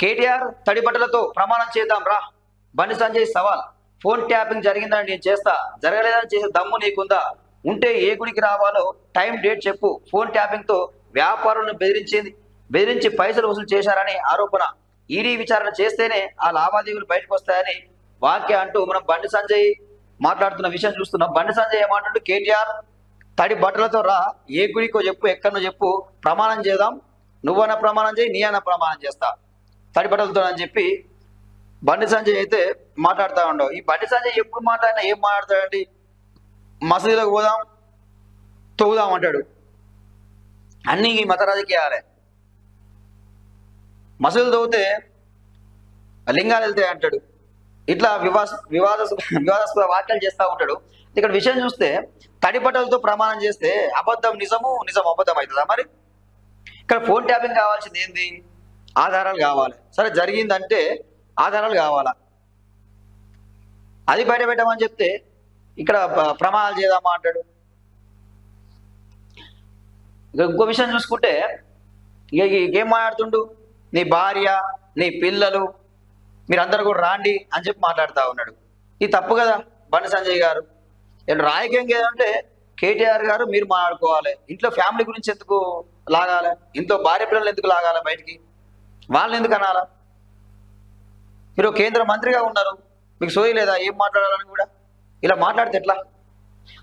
కేటీఆర్ తడి బట్టలతో ప్రమాణం చేద్దాం రా. బండి సంజయ్ సవాల్. ఫోన్ ట్యాపింగ్ జరిగిందని నేను చేస్తా. జరగలేదని చేసే దమ్ము నీకుందా? ఉంటే ఏ గుడికి రావాలో టైం డేట్ చెప్పు. ఫోన్ ట్యాపింగ్తో వ్యాపారులను బెదిరించింది. బెదిరించి పైసలు వసూలు చేశారని ఆరోపణ. ఈడీ విచారణ చేస్తేనే ఆ లావాదేవీలు బయటకు వస్తాయని వాక్య అంటూ మనం బండి సంజయ్ మాట్లాడుతున్న విషయం చూస్తున్నాం. బండి సంజయ్ ఏమంటుంటూ కేటీఆర్ తడి బట్టలతో రా. ఏ గుడికో చెప్పు ఎక్కడో చెప్పు. ప్రమాణం చేద్దాం. నువ్వన్న ప్రమాణం చేయి నీ అన్న ప్రమాణం చేస్తా. తడి అని చెప్పి బండి సంజయ్ అయితే మాట్లాడుతూ ఉండవు. ఈ బండి సంజయ్ ఎప్పుడు మాట్లాడినా ఏం మాట్లాడతాడండి మసీదులోకి పోదాం తోగుదాం అంటాడు. అన్నీ ఈ మత రాజకీయాలే. మసీదులు తవ్వుతే లింగాలు వెళ్తాయి అంటాడు. ఇట్లా వివాద వివాద వివాదాస్పద వ్యాఖ్యలు చేస్తూ ఉంటాడు. ఇక్కడ విషయం చూస్తే తడి బట్టలతో ప్రమాణం చేస్తే అబద్ధం నిజము నిజం అబద్ధం అవుతుందా మరి? ఇక్కడ ఫోన్ ట్యాపింగ్ కావాల్సింది ఏంది? ఆధారాలు కావాలి. సరే జరిగిందంటే ఆధారాలు కావాలా? అది బయట పెట్టమని చెప్తే ఇక్కడ ప్రమాణాలు చేద్దామా అంటాడు? ఇంకో విషయం చూసుకుంటే ఇక ఏం మాట్లాడుతుండు? నీ భార్య నీ పిల్లలు మీరందరూ కూడా రాండి అని చెప్పి మాట్లాడుతూ ఉన్నాడు. ఇది తప్పు కదా బండి సంజయ్ గారు. నేను రాయకంగా ఏదంటే కేటీఆర్ గారు మీరు మాట్లాడుకోవాలి. ఇంట్లో ఫ్యామిలీ గురించి ఎందుకు లాగాలి? ఇంట్లో భార్య పిల్లలు ఎందుకు లాగాలి బయటికి? వాళ్ళని ఎందుకు అనాలా? మీరు కేంద్ర మంత్రిగా ఉన్నారు. మీకు సోయి లేదా? ఏం మాట్లాడాలని కూడా? ఇలా మాట్లాడితే ఎట్లా?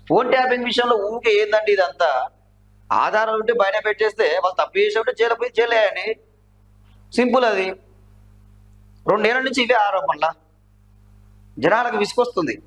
ఫోన్ ట్యాపింగ్ విషయంలో ఊరికే ఏందండి ఇదంతా? ఆధారాలు ఉంటే బయట పెట్టేస్తే వాళ్ళు తప్పు చేసేటప్పుడు జైలు పోయి సింపుల్ అది. రెండేళ్ళ నుంచి ఇవే ఆరోపణల. జనాలకు విసుకొస్తుంది